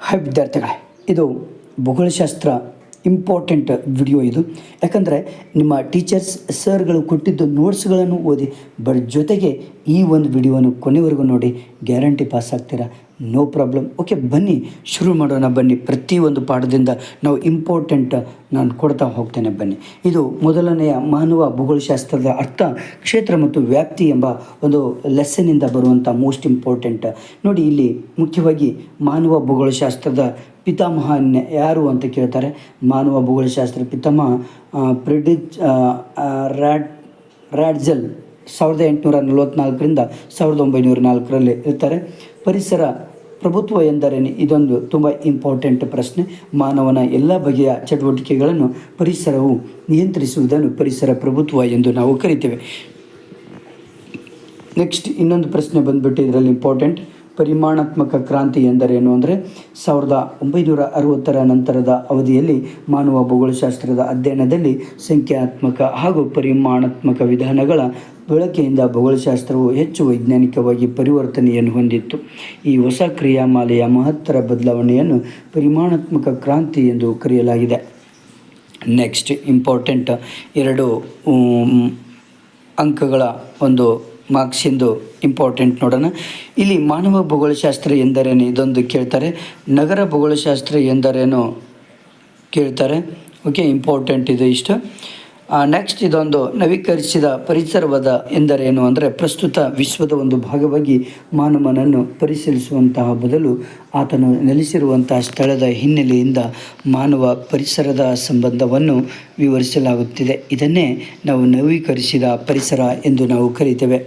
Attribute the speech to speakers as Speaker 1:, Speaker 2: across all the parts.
Speaker 1: Hi ವಿದ್ಯಾರ್ಥಿಗಳೇ, ಇದು ಭೂಗೋಳಶಾಸ್ತ್ರ important video ಇದು. ಯಾಕಂದರೆ ನಿಮ್ಮ ಟೀಚರ್ಸ್, ಸರ್ಗಳು ಕೊಟ್ಟಿದ್ದು ನೋಟ್ಸ್ಗಳನ್ನು ಓದಿ ಬಟ್ ಜೊತೆಗೆ ಈ ಒಂದು ವಿಡಿಯೋವನ್ನು ಕೊನೆವರೆಗೂ ನೋಡಿ ಗ್ಯಾರಂಟಿ ಪಾಸ್ ಆಗ್ತೀರಾ ನೋ ಪ್ರಾಬ್ಲಮ್ ಓಕೆ ಬನ್ನಿ, ಶುರು ಮಾಡೋಣ ಬನ್ನಿ. ಪ್ರತಿಯೊಂದು ಪಾಠದಿಂದ ನಾವು ಇಂಪಾರ್ಟೆಂಟ್ ನಾನು ಕೊಡ್ತಾ ಹೋಗ್ತೇನೆ ಬನ್ನಿ. ಇದು ಮೊದಲನೆಯ ಮಾನವ ಭೂಗೋಳಶಾಸ್ತ್ರದ ಅರ್ಥ, ಕ್ಷೇತ್ರ ಮತ್ತು ವ್ಯಾಪ್ತಿ ಎಂಬ ಒಂದು ಲೆಸನಿಂದ ಬರುವಂಥ ಮೋಸ್ಟ್ ಇಂಪಾರ್ಟೆಂಟ್ ನೋಡಿ, ಇಲ್ಲಿ ಮುಖ್ಯವಾಗಿ ಮಾನವ ಭೂಗೋಳಶಾಸ್ತ್ರದ ಪಿತಾಮಹ ಯಾರು ಅಂತ ಕೇಳ್ತಾರೆ. ಮಾನವ ಭೂಗೋಳಶಾಸ್ತ್ರ ಪಿತಾಮಹ ಪ್ರಿಡಿಜ್ ರ್ಯಾಡ್ ರ್ಯಾಡ್ಜಲ್ ಸಾವಿರದ ಎಂಟುನೂರ ನಲವತ್ತ್ನಾಲ್ಕರಿಂದ ಸಾವಿರದ ಒಂಬೈನೂರ ನಾಲ್ಕರಲ್ಲಿ ಇರ್ತಾರೆ. ಪರಿಸರ ಪ್ರಭುತ್ವ ಎಂದರೇನೆ? ಇದೊಂದು ತುಂಬ ಇಂಪಾರ್ಟೆಂಟ್ ಪ್ರಶ್ನೆ. ಮಾನವನ ಎಲ್ಲ ಬಗೆಯ ಚಟುವಟಿಕೆಗಳನ್ನು ಪರಿಸರವು ನಿಯಂತ್ರಿಸುವುದನ್ನು ಪರಿಸರ ಪ್ರಭುತ್ವ ಎಂದು ನಾವು ಕರಿತೇವೆ. ನೆಕ್ಸ್ಟ್ ಇನ್ನೊಂದು ಪ್ರಶ್ನೆ ಬಂದುಬಿಟ್ಟು ಇದರಲ್ಲಿ ಇಂಪಾರ್ಟೆಂಟ್ ಪರಿಮಾಣಾತ್ಮಕ ಕ್ರಾಂತಿ ಎಂದರೇನು ಅಂದರೆ, ಸಾವಿರದ ಒಂಬೈನೂರ ಅರವತ್ತರ ನಂತರದ ಅವಧಿಯಲ್ಲಿ ಮಾನವ ಭೂಗೋಳಶಾಸ್ತ್ರದ ಅಧ್ಯಯನದಲ್ಲಿ ಸಂಖ್ಯಾತ್ಮಕ ಹಾಗೂ ಪರಿಮಾಣಾತ್ಮಕ ವಿಧಾನಗಳ ಬಳಕೆಯಿಂದ ಭೂಗೋಳಶಾಸ್ತ್ರವು ಹೆಚ್ಚು ವೈಜ್ಞಾನಿಕವಾಗಿ ಪರಿವರ್ತನೆಯನ್ನು ಹೊಂದಿತ್ತು. ಈ ಹೊಸ ಕ್ರಿಯಾಮಾಲೆಯ ಮಹತ್ತರ ಬದಲಾವಣೆಯನ್ನು ಪರಿಮಾಣಾತ್ಮಕ ಕ್ರಾಂತಿ ಎಂದು ಕರೆಯಲಾಗಿದೆ. ನೆಕ್ಸ್ಟ್, ಇಂಪಾರ್ಟೆಂಟ್ ಎರಡು ಅಂಕಗಳ ಒಂದು ಮಾರ್ಕ್ಸಿಂದು ಇಂಪಾರ್ಟೆಂಟ್ ನೋಡೋಣ. ಇಲ್ಲಿ ಮಾನವ ಭೂಗೋಳಶಾಸ್ತ್ರ ಎಂದರೇನು? ಇದೊಂದು ಕೇಳ್ತಾರೆ. ನಗರ ಭೂಗೋಳಶಾಸ್ತ್ರ ಎಂದರೇನು? ಕೇಳ್ತಾರೆ. ಓಕೆ, ಇಂಪಾರ್ಟೆಂಟ್ ಇದು ಇಷ್ಟು. ನೆಕ್ಸ್ಟ್ ಇದೊಂದು ನವೀಕರಿಸಿದ ಪರಿಸರವಾದ ಎಂದರೇನು ಅಂದರೆ ಪ್ರಸ್ತುತ ವಿಶ್ವದ ಒಂದು ಭಾಗವಾಗಿ ಮಾನವನನ್ನು ಪರಿಶೀಲಿಸುವಂತಹ ಬದಲು ಆತನು ನೆಲೆಸಿರುವಂತಹ ಸ್ಥಳದ ಹಿನ್ನೆಲೆಯಿಂದ ಮಾನವ ಪರಿಸರದ ಸಂಬಂಧವನ್ನು ವಿವರಿಸಲಾಗುತ್ತಿದೆ. ಇದನ್ನೇ ನಾವು ನವೀಕರಿಸಿದ ಪರಿಸರ ಎಂದು ನಾವು ಕರಿತೇವೆ.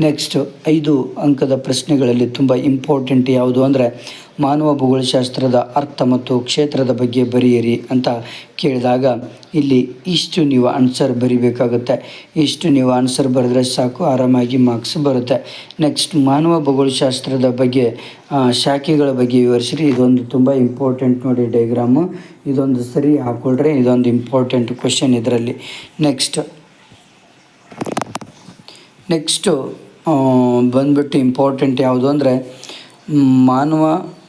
Speaker 1: ನೆಕ್ಸ್ಟ್ ಐದು ಅಂಕದ ಪ್ರಶ್ನೆಗಳಲ್ಲಿ ತುಂಬ ಇಂಪಾರ್ಟೆಂಟ್ ಯಾವುದು ಅಂದರೆ ಮಾನವ ಭೂಗೋಳಶಾಸ್ತ್ರದ ಅರ್ಥ ಮತ್ತು ಕ್ಷೇತ್ರದ ಬಗ್ಗೆ ಬರೆಯಿರಿ ಅಂತ ಕೇಳಿದಾಗ, ಇಲ್ಲಿ ಇಷ್ಟು ನೀವು ಆನ್ಸರ್ ಬರಿಬೇಕಾಗುತ್ತೆ. ಇಷ್ಟು ನೀವು ಆನ್ಸರ್ ಬರೆದ್ರೆ ಸಾಕು, ಆರಾಮಾಗಿ ಮಾರ್ಕ್ಸ್ ಬರುತ್ತೆ. ನೆಕ್ಸ್ಟ್ ಮಾನವ ಭೂಗೋಳಶಾಸ್ತ್ರದ ಬಗ್ಗೆ ಶಾಖೆಗಳ ಬಗ್ಗೆ ವಿವರಿಸಿರಿ. ಇದೊಂದು ತುಂಬ ಇಂಪಾರ್ಟೆಂಟ್ ನೋಡಿ ಡೈಗ್ರಾಮು ಇದೊಂದು ಸರಿ ಹಾಕ್ಕೊಳ್ರಿ ಇದೊಂದು ಇಂಪಾರ್ಟೆಂಟ್ ಕ್ವಶನ್ ಇದರಲ್ಲಿ. ನೆಕ್ಸ್ಟ್ ನೆಕ್ಸ್ಟು ಬಂದ್ಬಿಟ್ಟು ಇಂಪಾರ್ಟೆಂಟ್ ಯಾವುದು ಅಂದರೆ, ಮಾನವ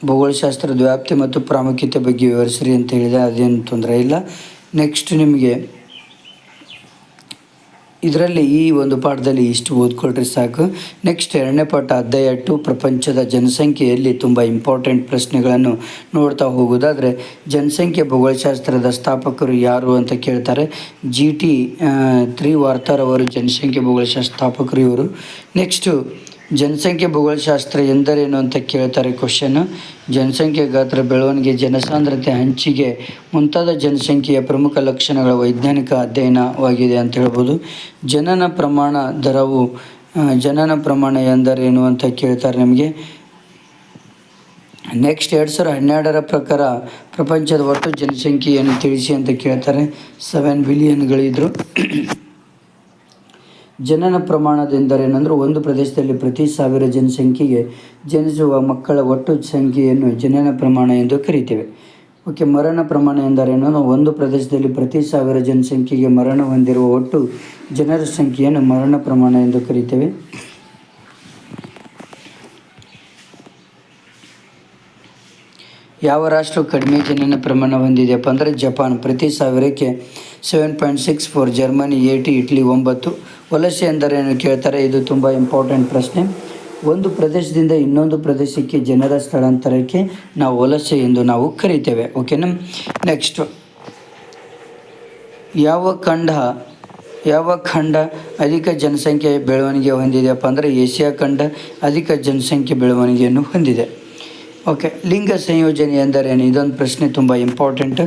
Speaker 1: ಭೂಗೋಳಶಾಸ್ತ್ರದ ವ್ಯಾಪ್ತಿ ಮತ್ತು ಪ್ರಾಮುಖ್ಯತೆ ಬಗ್ಗೆ ವಿವರಿಸ್ರಿ ಅಂತ ಹೇಳಿದೆ, ಅದೇನು ತೊಂದರೆ ಇಲ್ಲ. ನೆಕ್ಸ್ಟ್ ನಿಮಗೆ ಇದರಲ್ಲಿ ಈ ಒಂದು ಪಾಠದಲ್ಲಿ ಇಷ್ಟು ಓದ್ಕೊಳ್ರಿ ಸಾಕು. ನೆಕ್ಸ್ಟ್ ಎರಡನೇ ಪಾಠ, ಅಧ್ಯಾಯ ಟು ಪ್ರಪಂಚದ ಜನಸಂಖ್ಯೆಯಲ್ಲಿ ತುಂಬ ಇಂಪಾರ್ಟೆಂಟ್ ಪ್ರಶ್ನೆಗಳನ್ನು ನೋಡ್ತಾ ಹೋಗೋದಾದರೆ, ಜನಸಂಖ್ಯೆ ಭೂಗೋಳಶಾಸ್ತ್ರದ ಸ್ಥಾಪಕರು ಯಾರು ಅಂತ ಕೇಳ್ತಾರೆ. ಜಿ ಟಿ ತ್ರಿವಾರ್ತಾರವರು, ಜನಸಂಖ್ಯೆ ಭೂಗೋಳಶಾಸ್ತ್ರ ಸ್ಥಾಪಕರು ಇವರು. ನೆಕ್ಸ್ಟು ಜನಸಂಖ್ಯೆ ಭೂಗೋಳಶಾಸ್ತ್ರ ಎಂದರೇನು ಅಂತ ಕೇಳ್ತಾರೆ ಕ್ವಶನ್ ಜನಸಂಖ್ಯೆ ಗಾತ್ರ ಬೆಳವಣಿಗೆ, ಜನಸಾಂದ್ರತೆ, ಹಂಚಿಗೆ ಮುಂತಾದ ಜನಸಂಖ್ಯೆಯ ಪ್ರಮುಖ ಲಕ್ಷಣಗಳ ವೈಜ್ಞಾನಿಕ ಅಧ್ಯಯನವಾಗಿದೆ ಅಂತ ಹೇಳ್ಬೋದು. ಜನನ ಪ್ರಮಾಣ ದರವು ಜನನ ಪ್ರಮಾಣ ಎಂದರೇನು ಅಂತ ಕೇಳ್ತಾರೆ ನಮಗೆ. ನೆಕ್ಸ್ಟ್ ಎರಡು ಸಾವಿರದ ಹನ್ನೆರಡರ ಪ್ರಕಾರ ಪ್ರಪಂಚದ ಒಟ್ಟು ಜನಸಂಖ್ಯೆಯನ್ನು ತಿಳಿಸಿ ಅಂತ ಕೇಳ್ತಾರೆ. ಸೆವೆನ್ ಬಿಲಿಯನ್ಗಳಿದ್ರು ಜನನ ಪ್ರಮಾಣದೆಂದರೇನೆಂದರೆ ಒಂದು ಪ್ರದೇಶದಲ್ಲಿ ಪ್ರತಿ ಸಾವಿರ ಜನಸಂಖ್ಯೆಗೆ ಜನಿಸುವ ಮಕ್ಕಳ ಒಟ್ಟು ಸಂಖ್ಯೆಯನ್ನು ಜನನ ಪ್ರಮಾಣ ಎಂದು ಕರೀತೇವೆ. ಓಕೆ, ಮರಣ ಪ್ರಮಾಣ ಎಂದರೇನು ಒಂದು ಪ್ರದೇಶದಲ್ಲಿ ಪ್ರತಿ ಸಾವಿರ ಜನಸಂಖ್ಯೆಗೆ ಮರಣ ಹೊಂದಿರುವ ಒಟ್ಟು ಜನರ ಸಂಖ್ಯೆಯನ್ನು ಮರಣ ಪ್ರಮಾಣ ಎಂದು ಕರೀತೇವೆ. ಯಾವ ರಾಷ್ಟ್ರವು ಕಡಿಮೆ ಜನನ ಪ್ರಮಾಣ ಹೊಂದಿದೆಯಪ್ಪ ಅಂದರೆ ಜಪಾನ್. ಪ್ರತಿ ಸಾವಿರಕ್ಕೆ seven point six four Germany eighty Italy, ಒಂಬತ್ತು ವಲಸೆ ಎಂದರೇನು ಕೇಳ್ತಾರೆ? ಇದು ತುಂಬ ಇಂಪಾರ್ಟೆಂಟ್ ಪ್ರಶ್ನೆ. ಒಂದು ಪ್ರದೇಶದಿಂದ ಇನ್ನೊಂದು ಪ್ರದೇಶಕ್ಕೆ ಜನರ ಸ್ಥಳಾಂತರಕ್ಕೆ ನಾವು ವಲಸೆ ಎಂದು ನಾವು ಕರಿತೇವೆ. ಓಕೆನಾ ನೆಕ್ಸ್ಟ್ ಯಾವ ಖಂಡ ಯಾವ ಖಂಡ ಅಧಿಕ ಜನಸಂಖ್ಯೆ ಬೆಳವಣಿಗೆ ಹೊಂದಿದೆಯಪ್ಪ ಅಂದರೆ ಏಷ್ಯಾ ಖಂಡ ಅಧಿಕ ಜನಸಂಖ್ಯೆ ಬೆಳವಣಿಗೆಯನ್ನು ಹೊಂದಿದೆ. ಓಕೆ ಲಿಂಗ ಸಂಯೋಜನೆ ಎಂದರೇನು? ಇದೊಂದು ಪ್ರಶ್ನೆ ತುಂಬ ಇಂಪಾರ್ಟೆಂಟ್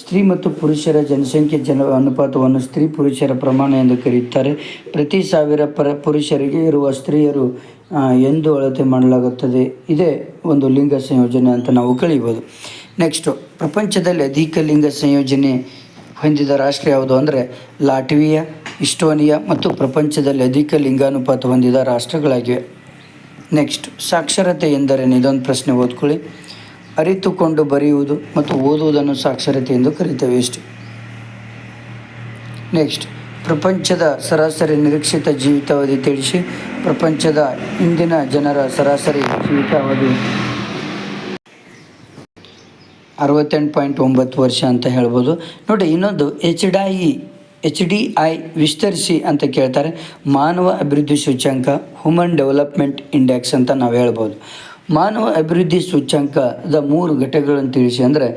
Speaker 1: ಸ್ತ್ರೀ ಮತ್ತು ಪುರುಷರ ಜನಸಂಖ್ಯೆ ಜನ ಅನುಪಾತವನ್ನು ಸ್ತ್ರೀ ಪುರುಷರ ಪ್ರಮಾಣ ಎಂದು ಕರೆಯುತ್ತಾರೆ. ಪ್ರತಿ ಸಾವಿರ ಪರ ಪುರುಷರಿಗೆ ಇರುವ ಸ್ತ್ರೀಯರು ಎಂದು ಅಳತೆ ಮಾಡಲಾಗುತ್ತದೆ. ಇದೇ ಒಂದು ಲಿಂಗ ಸಂಯೋಜನೆ ಅಂತ ನಾವು ಕಲಿಬೋದು. ನೆಕ್ಸ್ಟು ಪ್ರಪಂಚದಲ್ಲಿ ಅಧಿಕ ಲಿಂಗ ಸಂಯೋಜನೆ ಹೊಂದಿದ ರಾಷ್ಟ್ರ ಯಾವುದು ಅಂದರೆ, ಲಾಟ್ವಿಯಾ, ಇಸ್ಟೋನಿಯಾ ಮತ್ತು ಪ್ರಪಂಚದಲ್ಲಿ ಅಧಿಕ ಲಿಂಗಾನುಪಾತ ಹೊಂದಿದ ರಾಷ್ಟ್ರಗಳಾಗಿವೆ. ನೆಕ್ಸ್ಟ್ ಸಾಕ್ಷರತೆ ಎಂದರೇನು ಇದೊಂದು ಪ್ರಶ್ನೆ ಓದ್ಕೊಳ್ಳಿ. ಅರಿತುಕೊಂಡು ಬರೆಯುವುದು ಮತ್ತು ಓದುವುದನ್ನು ಸಾಕ್ಷರತೆ ಎಂದು ಕರೀತೇವೆ ಇಷ್ಟು ನೆಕ್ಸ್ಟ್ ಪ್ರಪಂಚದ ಸರಾಸರಿ ನಿರೀಕ್ಷಿತ ಜೀವಿತಾವಧಿ ತಿಳಿಸಿ, ಪ್ರಪಂಚದ ಇಂದಿನ ಜನರ ಸರಾಸರಿ ಜೀವಿತಾವಧಿ. ಅರವತ್ತೆಂಟು ಪಾಯಿಂಟ್ ಒಂಬತ್ತು ವರ್ಷ ಅಂತ ಹೇಳ್ಬೋದು. ನೋಡಿ, ಇನ್ನೊಂದು H D H D I ವಿಸ್ತರಿಸಿ ಅಂತ ಕೇಳ್ತಾರೆ. ಮಾನವ ಅಭಿವೃದ್ಧಿ ಸೂಚ್ಯಂಕ ಹ್ಯೂಮನ್ ಡೆವಲಪ್ಮೆಂಟ್ ಇಂಡೆಕ್ಸ್ ಅಂತ ನಾವು ಹೇಳ್ಬೋದು. ಮಾನವ ಅಭಿವೃದ್ಧಿ ಸೂಚ್ಯಂಕದ ಮೂರು ಘಟಕಗಳನ್ನು ತಿಳಿಸಿ ಅಂದರೆ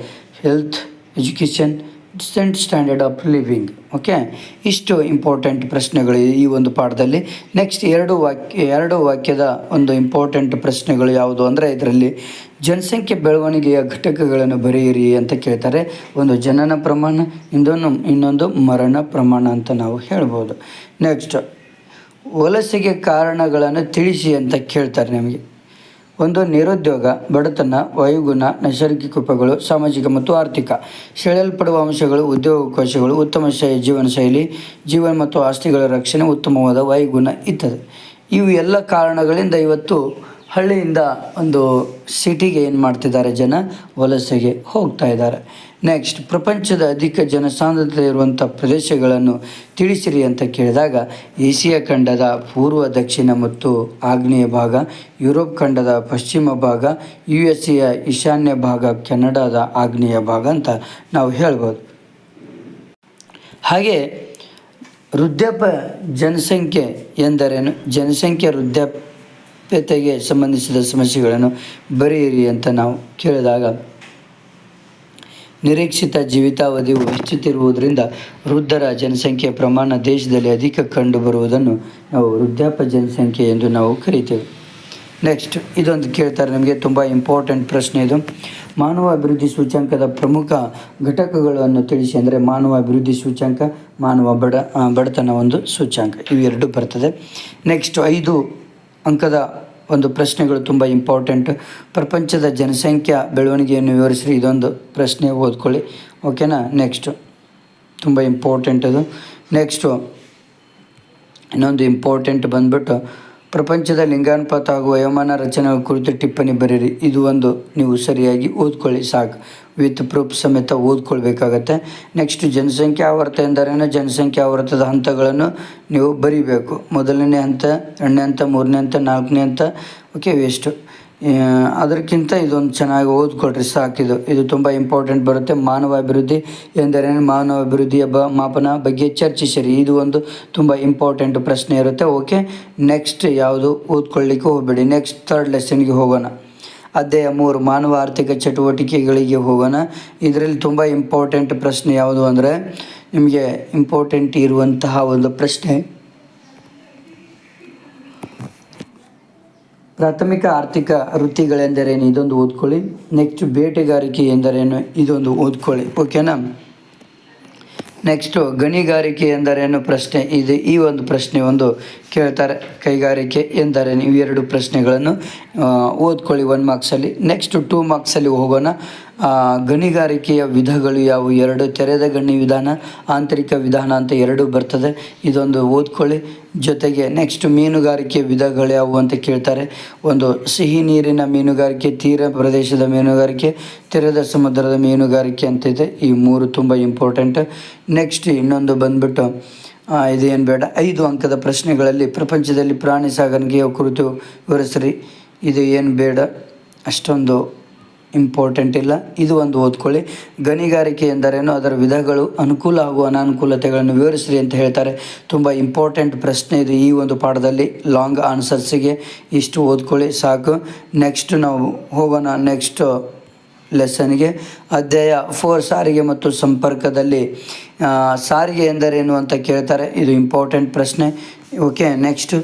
Speaker 1: health education decent standard of living okay ಇಷ್ಟು ಇಂಪಾರ್ಟೆಂಟ್ ಪ್ರಶ್ನೆಗಳು ಈ ಒಂದು ಪಾಠದಲ್ಲಿ. ನೆಕ್ಸ್ಟ್ ಎರಡು ವಾಕ್ಯ ಎರಡು ವಾಕ್ಯದ ಒಂದು ಇಂಪಾರ್ಟೆಂಟ್ ಪ್ರಶ್ನೆಗಳು ಯಾವುದು ಅಂದರೆ ಇದರಲ್ಲಿ ಜನಸಂಖ್ಯೆ ಬೆಳವಣಿಗೆಯ ಘಟಕಗಳನ್ನು ಬರೆಯಿರಿ ಅಂತ ಕೇಳ್ತಾರೆ. ಒಂದು ಜನನ ಪ್ರಮಾಣ, ಇನ್ನೊಂದು ಇನ್ನೊಂದು ಮರಣ ಪ್ರಮಾಣ ಅಂತ ನಾವು ಹೇಳ್ಬೋದು. ನೆಕ್ಸ್ಟ್ ವಲಸೆಗೆ ಕಾರಣಗಳನ್ನು ತಿಳಿಸಿ ಅಂತ ಕೇಳ್ತಾರೆ ನಮಗೆ. ಒಂದು ನಿರುದ್ಯೋಗ, ಬಡತನ, ವಾಯುಗುಣ, ನೈಸರ್ಗಿಕ ಉಪಗಳು ಸಾಮಾಜಿಕ ಮತ್ತು ಆರ್ಥಿಕ. ಸೆಳೆಯಲ್ಪಡುವ ಅಂಶಗಳು ಉದ್ಯೋಗಾವಕಾಶಗಳು, ಉತ್ತಮ ಶೈ, ಜೀವನ ಶೈಲಿ, ಜೀವನ ಮತ್ತು ಆಸ್ತಿಗಳ ರಕ್ಷಣೆ, ಉತ್ತಮವಾದ ವಾಯುಗುಣ ಇತ್ತದೆ. ಇವು ಎಲ್ಲ ಕಾರಣಗಳಿಂದ ಇವತ್ತು ಹಳ್ಳಿಯಿಂದ ಒಂದು ಸಿಟಿಗೆ ಏನು ಮಾಡ್ತಿದ್ದಾರೆ ಜನ? ವಲಸೆಗೆ ಹೋಗ್ತಾ ಇದ್ದಾರೆ. ನೆಕ್ಸ್ಟ್ ಪ್ರಪಂಚದ ಅಧಿಕ ಜನಸಾಂದ್ರತೆ ಇರುವಂಥ ಪ್ರದೇಶಗಳನ್ನು ತಿಳಿಸಿರಿ ಅಂತ ಕೇಳಿದಾಗ ಏಷ್ಯಾ ಖಂಡದ ಪೂರ್ವ, ದಕ್ಷಿಣ ಮತ್ತು ಆಗ್ನೇಯ ಭಾಗ, ಯುರೋಪ್ ಖಂಡದ ಪಶ್ಚಿಮ ಭಾಗ ಯು ಎಸ್ ಎಯ ಈಶಾನ್ಯ ಭಾಗ, ಕೆನಡಾದ ಆಗ್ನೇಯ ಭಾಗ ಅಂತ ನಾವು ಹೇಳ್ಬೋದು. ಹಾಗೆ ವೃದ್ಧಾಪ ಜನಸಂಖ್ಯೆ ಎಂದರೇನು? ಜನಸಂಖ್ಯೆ ವೃದ್ಧಾಪ್ಯತೆಗೆ ಸಂಬಂಧಿಸಿದ ಸಮಸ್ಯೆಗಳನ್ನು ಬರೆಯಿರಿ ಅಂತ ನಾವು ಕೇಳಿದಾಗ, ನಿರೀಕ್ಷಿತ ಜೀವಿತಾವಧಿಯು ಹೆಚ್ಚುತ್ತಿರುವುದರಿಂದ ವೃದ್ಧರ ಜನಸಂಖ್ಯೆಯ ಪ್ರಮಾಣ ದೇಶದಲ್ಲಿ ಅಧಿಕ ಕಂಡುಬರುವುದನ್ನು ನಾವು ವೃದ್ಧಾಪ್ಯ ಜನಸಂಖ್ಯೆ ಎಂದು ನಾವು ಕರಿತೇವೆ. ನೆಕ್ಸ್ಟ್ ಇದೊಂದು ಕೇಳ್ತಾರೆ. ನಮಗೆ ತುಂಬ ಇಂಪಾರ್ಟೆಂಟ್ ಪ್ರಶ್ನೆ ಇದು. ಮಾನವ ಅಭಿವೃದ್ಧಿ ಸೂಚ್ಯಾಂಕದ ಪ್ರಮುಖ ಘಟಕಗಳನ್ನು ತಿಳಿಸಿ ಅಂದರೆ ಮಾನವ ಅಭಿವೃದ್ಧಿ ಸೂಚ್ಯಾಂಕ, ಮಾನವ ಬಡ ಬಡತನ ಒಂದು ಸೂಚ್ಯಾಂಕ. ಇವೆರಡು ಬರ್ತದೆ. ನೆಕ್ಸ್ಟ್ ಐದು ಅಂಕದ ಒಂದು ಪ್ರಶ್ನೆಗಳು ತುಂಬ ಇಂಪಾರ್ಟೆಂಟ್ ಪ್ರಪಂಚದ ಜನಸಂಖ್ಯಾ ಬೆಳವಣಿಗೆಯನ್ನು ವಿವರಿಸಿ ಇದೊಂದು ಪ್ರಶ್ನೆ, ಓದ್ಕೊಳ್ಳಿ. ಓಕೆನಾ ನೆಕ್ಸ್ಟು ತುಂಬ ಇಂಪಾರ್ಟೆಂಟ್ ಅದು. ನೆಕ್ಸ್ಟು ಇನ್ನೊಂದು ಇಂಪಾರ್ಟೆಂಟ್ ಬಂದ್ಬಿಟ್ಟು, ಪ್ರಪಂಚದ ಲಿಂಗಾನುಪಾತ ಹಾಗೂ ವಯೋಮಾನ ರಚನೆ ಕುರಿತು ಟಿಪ್ಪಣಿ ಬರೀರಿ ಇದು ಒಂದು, ನೀವು ಸರಿಯಾಗಿ ಓದ್ಕೊಳ್ಳಿ, ಸಾಕು. ವಿತ್ ಪ್ರೂಫ್ ಸಮೇತ ಓದ್ಕೊಳ್ಬೇಕಾಗತ್ತೆ. ನೆಕ್ಸ್ಟ್ ಜನಸಂಖ್ಯಾ ಆವರ್ತ ಎಂದರೇನು? ಜನಸಂಖ್ಯಾ ಆವರ್ತದ ಹಂತಗಳನ್ನು ನೀವು ಬರಿಬೇಕು. ಮೊದಲನೇ ಹಂತ, ಎರಡನೇ ಹಂತ, ಮೂರನೇ ಹಂತ, ನಾಲ್ಕನೇ ಹಂತ. ಓಕೆ ವೇಸ್ಟು ಅದಕ್ಕಿಂತ ಇದೊಂದು ಚೆನ್ನಾಗಿ ಓದ್ಕೊಳ್ರಿ ಸಾಕಿದು ಇದು ತುಂಬ ಇಂಪಾರ್ಟೆಂಟ್ ಬರುತ್ತೆ. ಮಾನವ ಅಭಿವೃದ್ಧಿ ಎಂದರೇನು? ಮಾನವ ಅಭಿವೃದ್ಧಿಯ ಬ, ಮಾಪನ ಬಗ್ಗೆ ಚರ್ಚಿಸಿರಿ. ಇದು ಒಂದು ತುಂಬ ಇಂಪಾರ್ಟೆಂಟ್ ಪ್ರಶ್ನೆ ಇರುತ್ತೆ. ಓಕೆ ನೆಕ್ಸ್ಟ್ ಯಾವುದು? ಓದ್ಕೊಳ್ಳಿಕ್ಕೆ ಹೋಗಬೇಡಿ. ನೆಕ್ಸ್ಟ್ ಥರ್ಡ್ ಲೆಸನ್ಗೆ ಹೋಗೋಣ. ಅಧ್ಯಾಯ ಮೂರು, ಮಾನವ ಆರ್ಥಿಕ ಚಟುವಟಿಕೆಗಳಿಗೆ ಹೋಗೋಣ. ಇದರಲ್ಲಿ ತುಂಬ ಇಂಪಾರ್ಟೆಂಟ್ ಪ್ರಶ್ನೆ ಯಾವುದು ಅಂದರೆ, ನಿಮಗೆ ಇಂಪಾರ್ಟೆಂಟ್ ಇರುವಂತಹ ಒಂದು ಪ್ರಶ್ನೆ. ಪ್ರಾಥಮಿಕ ಆರ್ಥಿಕ ವೃತ್ತಿಗಳೆಂದರೇನು? ಇದೊಂದು ಓದ್ಕೊಳ್ಳಿ. ನೆಕ್ಸ್ಟ್ ಬೇಟೆಗಾರಿಕೆ ಎಂದರೇನು? ಇದೊಂದು ಓದ್ಕೊಳ್ಳಿ. ಓಕೆನಾ ನೆಕ್ಸ್ಟು ಗಣಿಗಾರಿಕೆ ಎಂದರೇನು ಪ್ರಶ್ನೆ? ಇದು ಈ ಒಂದು ಪ್ರಶ್ನೆ ಒಂದು ಕೇಳ್ತಾರೆ. ಕೈಗಾರಿಕೆ ಎಂದರೇನು ಇವೆರಡು ಪ್ರಶ್ನೆಗಳನ್ನು ಓದ್ಕೊಳ್ಳಿ ಒನ್ ಮಾರ್ಕ್ಸಲ್ಲಿ ನೆಕ್ಸ್ಟ್ ಟೂ ಮಾರ್ಕ್ಸಲ್ಲಿ ಹೋಗೋಣ. ಗಣಿಗಾರಿಕೆಯ ವಿಧಗಳು ಯಾವುವು? ಎರಡು ತೆರೆದ ಗಣಿ ವಿಧಾನ, ಆಂತರಿಕ ವಿಧಾನ ಅಂತ ಎರಡು ಬರ್ತದೆ. ಇದೊಂದು ಓದ್ಕೊಳ್ಳಿ. ಜೊತೆಗೆ ನೆಕ್ಸ್ಟ್ ಮೀನುಗಾರಿಕೆ ವಿಧಗಳು ಯಾವುವು ಅಂತ ಕೇಳ್ತಾರೆ. ಒಂದು ಸಿಹಿ ನೀರಿನ ಮೀನುಗಾರಿಕೆ, ತೀರ ಪ್ರದೇಶದ ಮೀನುಗಾರಿಕೆ, ತೆರೆದ ಸಮುದ್ರದ ಮೀನುಗಾರಿಕೆ ಅಂತ ಇದೆ. ಈ ಮೂರು ತುಂಬ ಇಂಪಾರ್ಟೆಂಟ್ ನೆಕ್ಸ್ಟ್ ಇನ್ನೊಂದು ಬಂದುಬಿಟ್ಟು ಇದು ಇದೇನು ಬೇಡ. ಐದು ಅಂಕದ ಪ್ರಶ್ನೆಗಳಲ್ಲಿ ಪ್ರಪಂಚದಲ್ಲಿ ಪ್ರಾಣಿ ಸಾಗಾಣಿಕೆಯ ಕುರಿತು ವಿವರಿಸ್ರಿ. ಇದು ಏನು ಬೇಡ? ಅಷ್ಟೊಂದು ಇಂಪಾರ್ಟೆಂಟ್ ಇಲ್ಲ. ಇದು ಒಂದು ಓದ್ಕೊಳ್ಳಿ. ಗಣಿಗಾರಿಕೆ ಎಂದರೇನು? ಅದರ ವಿಧಗಳು ಅನುಕೂಲ ಹಾಗೂ ಅನಾನುಕೂಲತೆಗಳನ್ನು ವಿವರಿಸ್ರಿ ಅಂತ ಹೇಳ್ತಾರೆ. ತುಂಬ ಇಂಪಾರ್ಟೆಂಟ್ ಪ್ರಶ್ನೆ ಇದು ಈ ಒಂದು ಪಾಠದಲ್ಲಿ. ಲಾಂಗ್ ಆನ್ಸರ್ಸಿಗೆ ಇಷ್ಟು ಓದ್ಕೊಳ್ಳಿ, ಸಾಕು. ನೆಕ್ಸ್ಟ್ ನಾವು ಹೋಗೋಣ. ನೆಕ್ಸ್ಟ್ ಲೆಸನ್ಗೆ ಅಧ್ಯಾಯ ಫೋರ್ ಸಾರಿಗೆ ಮತ್ತು ಸಂಪರ್ಕದಲ್ಲಿ ಸಾರಿಗೆ ಎಂದರೇನು ಅಂತ ಕೇಳ್ತಾರೆ? ಇದು ಇಂಪಾರ್ಟೆಂಟ್ ಪ್ರಶ್ನೆ. ಓಕೆ ನೆಕ್ಸ್ಟ್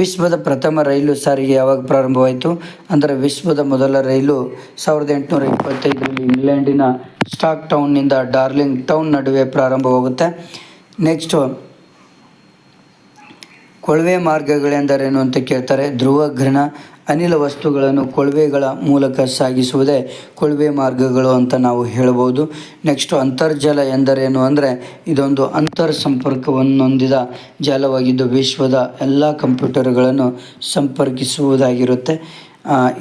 Speaker 1: ವಿಶ್ವದ ಪ್ರಥಮ ರೈಲು ಸಾರಿಗೆ ಯಾವಾಗ ಪ್ರಾರಂಭವಾಯಿತು? ಅಂದರೆ ವಿಶ್ವದ ಮೊದಲ ರೈಲು ಸಾವಿರದ ಎಂಟುನೂರ ಇಪ್ಪತ್ತೈದರಲ್ಲಿ ಇಂಗ್ಲೆಂಡಿನ ಸ್ಟಾಕ್ ಟೌನ್ನಿಂದ ಡಾರ್ಲಿಂಗ್ ಟೌನ್ ನಡುವೆ ಪ್ರಾರಂಭವಾಗುತ್ತೆ. ನೆಕ್ಸ್ಟು ಕೊಳವೆ ಮಾರ್ಗಗಳೆಂದರೇನು ಅಂತ ಕೇಳ್ತಾರೆ? ಧ್ರುವಘ್ರಣ ಅನಿಲ ವಸ್ತುಗಳನ್ನು ಕೊಳವೆಗಳ ಮೂಲಕ ಸಾಗಿಸುವುದೇ ಕೊಳವೆ ಮಾರ್ಗಗಳು ಅಂತ ನಾವು ಹೇಳ್ಬೋದು ನೆಕ್ಸ್ಟ್ ಅಂತರ್ಜಲ ಎಂದರೇನು ಅಂದರೆ ಇದೊಂದು ಅಂತರ್ ಸಂಪರ್ಕವನ್ನು ಹೊಂದಿದ ಜಾಲವಾಗಿದ್ದು ವಿಶ್ವದ ಎಲ್ಲ ಕಂಪ್ಯೂಟರ್ಗಳನ್ನು ಸಂಪರ್ಕಿಸುವುದಾಗಿರುತ್ತೆ.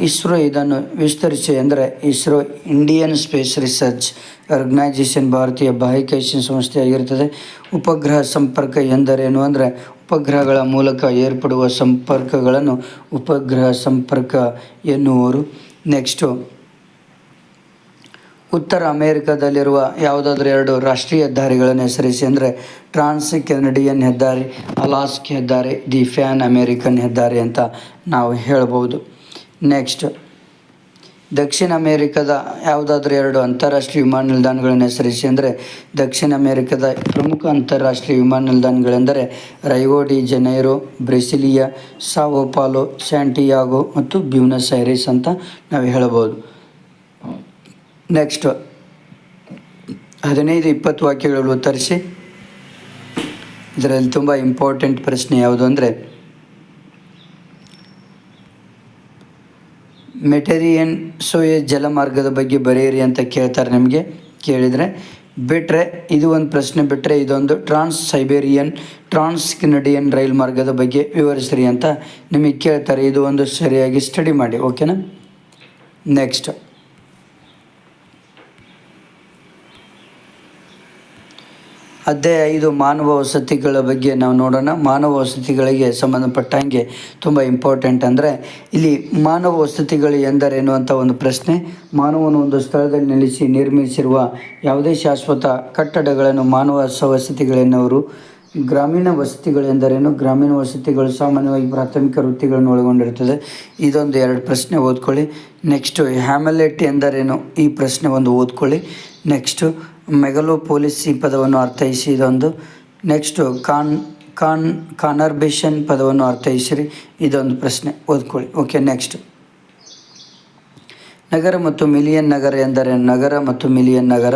Speaker 1: ಇಸ್ರೋ ಇದನ್ನು ವಿಸ್ತರಿಸಿ ಅಂದರೆ ISRO Indian Space Research Organisation ಭಾರತೀಯ ಬಾಹ್ಯಾಕಾಶ ಸಂಸ್ಥೆಯಾಗಿರ್ತದೆ ಉಪಗ್ರಹ ಸಂಪರ್ಕ ಎಂದರೇನು ಅಂದರೆ ಉಪಗ್ರಹಗಳ ಮೂಲಕ ಏರ್ಪಡುವ ಸಂಪರ್ಕಗಳನ್ನು ಉಪಗ್ರಹ ಸಂಪರ್ಕ ಎನ್ನುವರು. ನೆಕ್ಸ್ಟು, ಉತ್ತರ ಅಮೇರಿಕಾದಲ್ಲಿರುವ ಯಾವುದಾದ್ರೂ ಎರಡು ರಾಷ್ಟ್ರೀಯ ಹೆದ್ದಾರಿಗಳನ್ನು ಹೆಸರಿಸಿ ಅಂದರೆ ಟ್ರಾನ್ಸ್ ಕೆನಡಿಯನ್ ಹೆದ್ದಾರಿ, ಅಲಾಸ್ಕ್ ಹೆದ್ದಾರಿ, ದಿ ಫ್ಯಾನ್ ಅಮೇರಿಕನ್ ಹೆದ್ದಾರಿ ಅಂತ ನಾವು ಹೇಳ್ಬೋದು. ನೆಕ್ಸ್ಟ್ ದಕ್ಷಿಣ ಅಮೆರಿಕದ ಯಾವುದಾದ್ರೂ ಎರಡು ಅಂತಾರಾಷ್ಟ್ರೀಯ ವಿಮಾನ ನಿಲ್ದಾಣಗಳನ್ನು ಹೆಸರಿಸಿ ಅಂದರೆ ದಕ್ಷಿಣ ಅಮೆರಿಕದ ಪ್ರಮುಖ ಅಂತಾರಾಷ್ಟ್ರೀಯ ವಿಮಾನ ನಿಲ್ದಾಣಗಳೆಂದರೆ Rio de Janeiro, Brasilia Sao Paulo Santiago ಮತ್ತು ಬ್ಯೂನಸ್ ಐರಿಸ್ ಅಂತ ನಾವು ಹೇಳಬಹುದು ನೆಕ್ಸ್ಟ್ ಹದಿನೈದು ಇಪ್ಪತ್ತು ವಾಕ್ಯಗಳು ಉತ್ತರಿಸಿ. ಇದರಲ್ಲಿ ತುಂಬ ಇಂಪಾರ್ಟೆಂಟ್ ಪ್ರಶ್ನೆ ಯಾವುದು ಅಂದರೆ ಮೆಟೇರಿಯನ್ ಸೋಯೆ ಜಲಮಾರ್ಗದ ಬಗ್ಗೆ ಬರೆಯಿರಿ ಅಂತ ಕೇಳ್ತಾರೆ ನಿಮಗೆ. ಕೇಳಿದರೆ ಬಿಟ್ಟರೆ ಇದು ಒಂದು ಪ್ರಶ್ನೆ ಬಿಟ್ಟರೆ ಇದೊಂದು trans Siberian trans Canadian rail ಮಾರ್ಗದ ಬಗ್ಗೆ ವಿವರಿಸ್ರಿ ಅಂತ ನಿಮಗೆ ಕೇಳ್ತಾರೆ. ಇದು ಒಂದು ಸರಿಯಾಗಿ ಸ್ಟಡಿ ಮಾಡಿ ಓಕೆನಾ ನೆಕ್ಸ್ಟ್ ಅಧ್ಯಾಯ ಐದು, ಮಾನವ ವಸತಿಗಳ ಬಗ್ಗೆ ನಾವು ನೋಡೋಣ. ಮಾನವ ವಸತಿಗಳಿಗೆ ಸಂಬಂಧಪಟ್ಟಂಗೆ ತುಂಬ ಇಂಪಾರ್ಟೆಂಟ್ ಅಂದರೆ ಇಲ್ಲಿ ಮಾನವ ವಸತಿಗಳು ಎಂದರೇನು ಅಂತ ಒಂದು ಪ್ರಶ್ನೆ. ಮಾನವನ ಒಂದು ಸ್ಥಳದಲ್ಲಿ ನೆಲೆಸಿ ನಿರ್ಮಿಸಿರುವ ಯಾವುದೇ ಶಾಶ್ವತ ಕಟ್ಟಡಗಳನ್ನು ಮಾನವ ವಸತಿಗಳೆನ್ನುವರು ಗ್ರಾಮೀಣ ವಸತಿಗಳೆಂದರೇನು ಗ್ರಾಮೀಣ ವಸತಿಗಳು ಸಾಮಾನ್ಯವಾಗಿ ಪ್ರಾಥಮಿಕ ವೃತ್ತಿಗಳನ್ನು ಒಳಗೊಂಡಿರುತ್ತದೆ. ಇದೊಂದು ಎರಡು ಪ್ರಶ್ನೆ, ಓದ್ಕೊಳ್ಳಿ. ನೆಕ್ಸ್ಟು ಹ್ಯಾಮಲೆಟ್ ಎಂದರೇನು? ಈ ಪ್ರಶ್ನೆ ಒಂದು ಓದ್ಕೊಳ್ಳಿ. ನೆಕ್ಸ್ಟು ಮೆಗಲೋಪೋಲಿಸ್ ಈ ಪದವನ್ನು ಅರ್ಥೈಸಿ ಇದೊಂದು. ನೆಕ್ಸ್ಟು ಕಾನ್ ಕಾನ್ ಕಾನರ್ಬೇಷನ್ ಪದವನ್ನು ಅರ್ಥೈಸಿರಿ. ಇದೊಂದು ಪ್ರಶ್ನೆ. ಓದ್ಕೊಳ್ಳಿ. ಓಕೆ ನೆಕ್ಸ್ಟ್ ನಗರ ಮತ್ತು ಮಿಲಿಯನ್ ನಗರ ಎಂದರೆ ನಗರ ಮತ್ತು ಮಿಲಿಯನ್ ನಗರ?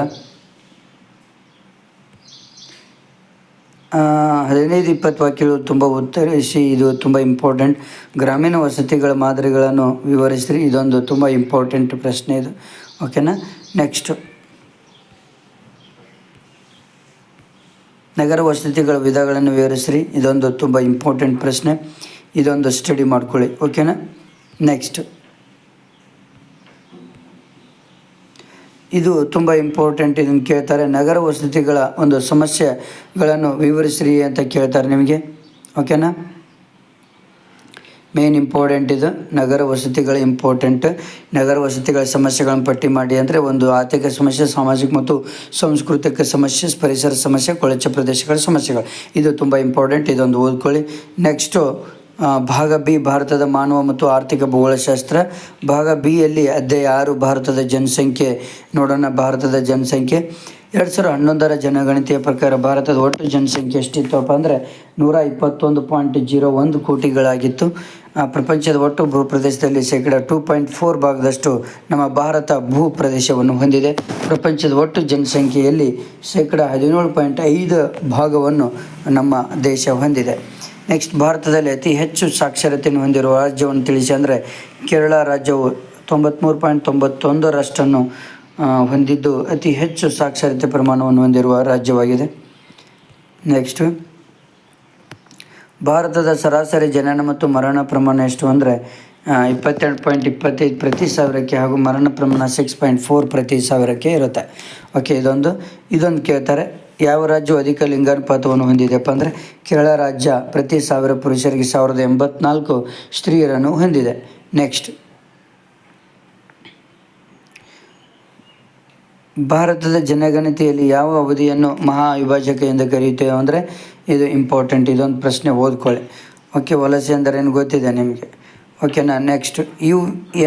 Speaker 1: ಹದಿನೈದು ಇಪ್ಪತ್ತು ವಾಕ್ಯಗಳು ತುಂಬ ಉತ್ತರಿಸಿ, ಇದು ತುಂಬ ಇಂಪಾರ್ಟೆಂಟ್ ಗ್ರಾಮೀಣ ವಸತಿಗಳ ಮಾದರಿಗಳನ್ನು ವಿವರಿಸಿರಿ. ಇದೊಂದು ತುಂಬ ಇಂಪಾರ್ಟೆಂಟ್ ಪ್ರಶ್ನೆ ಇದು. ಓಕೆನಾ ನೆಕ್ಸ್ಟ್ ನಗರ ವಸತಿಗಳ ವಿಧಗಳನ್ನು ವಿವರಿಸ್ರಿ. ಇದೊಂದು ತುಂಬ ಇಂಪಾರ್ಟೆಂಟ್ ಪ್ರಶ್ನೆ. ಇದೊಂದು ಸ್ಟಡಿ ಮಾಡ್ಕೊಳ್ಳಿ. ಓಕೆನಾ ನೆಕ್ಸ್ಟ್ ಇದು ತುಂಬ ಇಂಪಾರ್ಟೆಂಟ್ ಇದನ್ನು ಕೇಳ್ತಾರೆ. ನಗರ ವಸತಿಗಳ ಒಂದು ಸಮಸ್ಯೆಗಳನ್ನು ವಿವರಿಸ್ರಿ ಅಂತ ಕೇಳ್ತಾರೆ ನಿಮಗೆ. ಓಕೆನಾ ಮೇನ್ ಇಂಪಾರ್ಟೆಂಟ್ ಇದು. ನಗರ ವಸತಿಗಳ ಇಂಪಾರ್ಟೆಂಟ್ ನಗರ ವಸತಿಗಳ ಸಮಸ್ಯೆಗಳನ್ನು ಪಟ್ಟಿ ಮಾಡಿ ಅಂದರೆ ಒಂದು ಆರ್ಥಿಕ ಸಮಸ್ಯೆ, ಸಾಮಾಜಿಕ ಮತ್ತು ಸಾಂಸ್ಕೃತಿಕ ಸಮಸ್ಯೆ, ಪರಿಸರ ಸಮಸ್ಯೆ, ಕೊಳಚೆ ಪ್ರದೇಶಗಳ ಸಮಸ್ಯೆಗಳು. ಇದು ತುಂಬ ಇಂಪಾರ್ಟೆಂಟ್ ಇದೊಂದು ಓದ್ಕೊಳ್ಳಿ. ನೆಕ್ಸ್ಟು ಭಾಗ ಬಿ, ಭಾರತದ ಮಾನವ ಮತ್ತು ಆರ್ಥಿಕ ಭೂಗೋಳಶಾಸ್ತ್ರ. ಭಾಗ ಬಿಯಲ್ಲಿ ಅಧ್ಯಾಯ ಆರು, ಭಾರತದ ಜನಸಂಖ್ಯೆ. ನೋಡೋಣ ಭಾರತದ ಜನಸಂಖ್ಯೆ. ಎರಡು ಸಾವಿರದ ಹನ್ನೊಂದರ ಜನಗಣತಿಯ ಪ್ರಕಾರ ಭಾರತದ ಒಟ್ಟು ಜನಸಂಖ್ಯೆ ಎಷ್ಟಿತ್ತಪ್ಪ ಅಂದರೆ ನೂರ ಇಪ್ಪತ್ತೊಂದು ಪಾಯಿಂಟ್ ಜೀರೋ ಒಂದು ಕೋಟಿಗಳಾಗಿತ್ತು. ಪ್ರಪಂಚದ ಒಟ್ಟು ಭೂ ಪ್ರದೇಶದಲ್ಲಿ ಶೇಕಡ ಟೂ ಪಾಯಿಂಟ್ ಫೋರ್ ಭಾಗದಷ್ಟು ನಮ್ಮ ಭಾರತ ಭೂ ಪ್ರದೇಶವನ್ನು ಹೊಂದಿದೆ. ಪ್ರಪಂಚದ ಒಟ್ಟು ಜನಸಂಖ್ಯೆಯಲ್ಲಿ ಶೇಕಡ ಹದಿನೇಳು ಪಾಯಿಂಟ್ ಐದು ಭಾಗವನ್ನು ನಮ್ಮ ದೇಶ ಹೊಂದಿದೆ. ನೆಕ್ಸ್ಟ್ ಭಾರತದಲ್ಲಿ ಅತಿ ಹೆಚ್ಚು ಸಾಕ್ಷರತೆಯನ್ನು ಹೊಂದಿರುವ ರಾಜ್ಯವನ್ನು ತಿಳಿಸಿ ಅಂದರೆ ಕೇರಳ ರಾಜ್ಯವು ತೊಂಬತ್ತ್ಮೂರು ಪಾಯಿಂಟ್ ತೊಂಬತ್ತೊಂದರಷ್ಟನ್ನು ಹೊಂದಿದ್ದು ಅತಿ ಹೆಚ್ಚು ಸಾಕ್ಷರತೆ ಪ್ರಮಾಣವನ್ನು ಹೊಂದಿರುವ ರಾಜ್ಯವಾಗಿದೆ. ನೆಕ್ಸ್ಟು ಭಾರತದ ಸರಾಸರಿ ಜನನ ಮತ್ತು ಮರಣ ಪ್ರಮಾಣ ಎಷ್ಟು ಅಂದರೆ ಇಪ್ಪತ್ತೆರಡು ಪಾಯಿಂಟ್ ಇಪ್ಪತ್ತೈದು ಪ್ರತಿ ಸಾವಿರಕ್ಕೆ ಹಾಗೂ ಮರಣ ಪ್ರಮಾಣ ಸಿಕ್ಸ್ ಪಾಯಿಂಟ್ ಫೋರ್ ಪ್ರತಿ ಸಾವಿರಕ್ಕೆ ಇರುತ್ತೆ. ಓಕೆ ಇದೊಂದು ಇದೊಂದು ಕೇಳ್ತಾರೆ, ಯಾವ ರಾಜ್ಯವು ಅಧಿಕ ಲಿಂಗಾನುಪಾತವನ್ನು ಹೊಂದಿದೆಪ್ಪ ಅಂದರೆ, ಕೇರಳ ರಾಜ್ಯ ಪ್ರತಿ ಸಾವಿರ ಪುರುಷರಿಗೆ ಸಾವಿರದ ಎಂಬತ್ನಾಲ್ಕು ಸ್ತ್ರೀಯರನ್ನು ಹೊಂದಿದೆ. ನೆಕ್ಸ್ಟ್ ಭಾರತದ ಜನಗಣತಿಯಲ್ಲಿ ಯಾವ ಅವಧಿಯನ್ನು ಮಹಾ ವಿಭಾಜಕ ಎಂದು ಕರೆಯುತ್ತೇವೆ ಅಂದರೆ ಇದು ಇಂಪಾರ್ಟೆಂಟ್ ಇದೊಂದು ಪ್ರಶ್ನೆ ಓದ್ಕೊಳ್ಳಿ. ಓಕೆ ವಲಸೆ ಅಂದರೆ ಏನು ಗೊತ್ತಿದೆ ನಿಮಗೆ? ಓಕೆನಾ ನೆಕ್ಸ್ಟ್ ಯು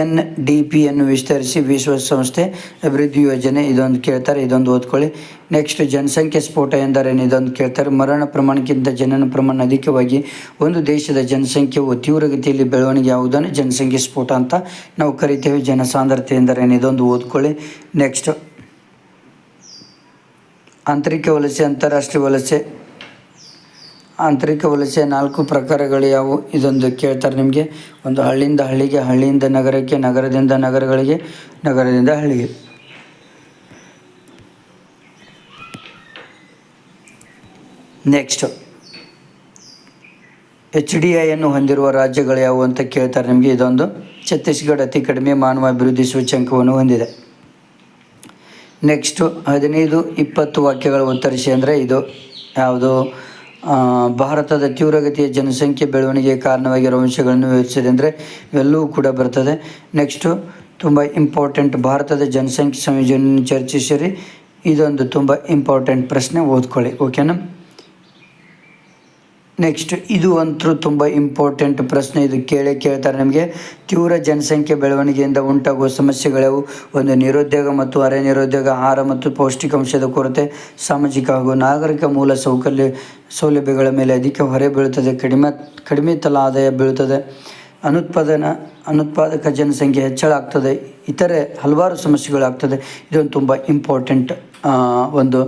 Speaker 1: ಎನ್ ಡಿ ಪಿಯನ್ನು ವಿಸ್ತರಿಸಿ ವಿಶ್ವಸಂಸ್ಥೆ ಅಭಿವೃದ್ಧಿ ಯೋಜನೆ ಇದೊಂದು ಕೇಳ್ತಾರೆ, ಇದೊಂದು ಓದ್ಕೊಳ್ಳಿ. ನೆಕ್ಸ್ಟ್ ಜನಸಂಖ್ಯೆ ಸ್ಫೋಟ ಎಂದರೇನು? ಇದೊಂದು ಕೇಳ್ತಾರೆ. ಮರಣ ಪ್ರಮಾಣಕ್ಕಿಂತ ಜನನ ಪ್ರಮಾಣ ಅಧಿಕವಾಗಿ ಒಂದು ದೇಶದ ಜನಸಂಖ್ಯೆಯು ತೀವ್ರಗತಿಯಲ್ಲಿ ಬೆಳವಣಿಗೆ ಯಾವುದನ್ನು ಜನಸಂಖ್ಯೆ ಸ್ಫೋಟ ಅಂತ ನಾವು ಕರಿತೇವೆ. ಜನಸಾಂದ್ರತೆ ಎಂದರೇನು? ಇದೊಂದು ಓದ್ಕೊಳ್ಳಿ. ನೆಕ್ಸ್ಟ್ ಆಂತರಿಕ ವಲಸೆ, ಅಂತಾರಾಷ್ಟ್ರೀಯ ವಲಸೆ. ಆಂತರಿಕ ವಲಸೆ ನಾಲ್ಕು ಪ್ರಕಾರಗಳು ಯಾವುವು? ಇದೊಂದು ಕೇಳ್ತಾರೆ ನಿಮಗೆ. ಒಂದು ಹಳ್ಳಿಯಿಂದ ಹಳ್ಳಿಗೆ, ಹಳ್ಳಿಯಿಂದ ನಗರಕ್ಕೆ, ನಗರದಿಂದ ನಗರಗಳಿಗೆ, ನಗರದಿಂದ ಹಳ್ಳಿಗೆ. ನೆಕ್ಸ್ಟ್ ಎಚ್ ಡಿ ಐಯನ್ನು ಹೊಂದಿರುವ ರಾಜ್ಯಗಳು ಯಾವುವು ಅಂತ ಕೇಳ್ತಾರೆ ನಿಮಗೆ. ಇದೊಂದು ಛತ್ತೀಸ್ಗಢ ಅತಿ ಕಡಿಮೆ ಮಾನವ ಅಭಿವೃದ್ಧಿ ಸೂಚ್ಯಂಕವನ್ನು ಹೊಂದಿದೆ. ನೆಕ್ಸ್ಟು ಹದಿನೈದು, ಇಪ್ಪತ್ತು ವಾಕ್ಯಗಳು ಉತ್ತರಿಸಿ ಅಂದರೆ ಇದು ಯಾವುದು? ಭಾರತದ ತೀವ್ರಗತಿಯ ಜನಸಂಖ್ಯೆ ಬೆಳವಣಿಗೆಗೆ ಕಾರಣವಾಗಿರುವ ಅಂಶಗಳನ್ನು ವಿವರಿಸಿದೆ ಅಂದರೆ ಇವೆಲ್ಲವೂ ಕೂಡ ಬರ್ತದೆ. ನೆಕ್ಸ್ಟು ತುಂಬ ಇಂಪಾರ್ಟೆಂಟ್ ಭಾರತದ ಜನಸಂಖ್ಯೆ ಸಂಯೋಜನೆಯನ್ನು ಚರ್ಚಿಸಿರಿ. ಇದೊಂದು ತುಂಬ ಇಂಪಾರ್ಟೆಂಟ್ ಪ್ರಶ್ನೆ, ಓದ್ಕೊಳ್ಳಿ. ಓಕೆನಾ ನೆಕ್ಸ್ಟ್ ಇದು ಅಂತೂ ತುಂಬ ಇಂಪಾರ್ಟೆಂಟ್ ಪ್ರಶ್ನೆ. ಇದು ಕೇಳೇ ಕೇಳ್ತಾರೆ ನಮಗೆ. ತೀವ್ರ ಜನಸಂಖ್ಯೆ ಬೆಳವಣಿಗೆಯಿಂದ ಉಂಟಾಗುವ ಸಮಸ್ಯೆಗಳು ಒಂದು ನಿರುದ್ಯೋಗ ಮತ್ತು ಅರೆ ನಿರುದ್ಯೋಗ, ಆಹಾರ ಮತ್ತು ಪೌಷ್ಟಿಕಾಂಶದ ಕೊರತೆ, ಸಾಮಾಜಿಕ ಹಾಗೂ ನಾಗರಿಕ ಮೂಲ ಸೌಕರ್ಯ ಸೌಲಭ್ಯಗಳ ಮೇಲೆ ಅಧಿಕ ಹೊರೆ ಬೀಳುತ್ತದೆ, ಕಡಿಮೆ ಕಡಿಮೆ ತಲಾ ಆದಾಯ ಬೀಳುತ್ತದೆ, ಅನುತ್ಪಾದನ, ಅನುತ್ಪಾದಕ ಜನಸಂಖ್ಯೆ ಹೆಚ್ಚಳ ಆಗ್ತದೆ ಇತರೆ ಹಲವಾರು ಸಮಸ್ಯೆಗಳಾಗ್ತದೆ. ಇದೊಂದು ತುಂಬ ಇಂಪಾರ್ಟೆಂಟ್ ಒಂದು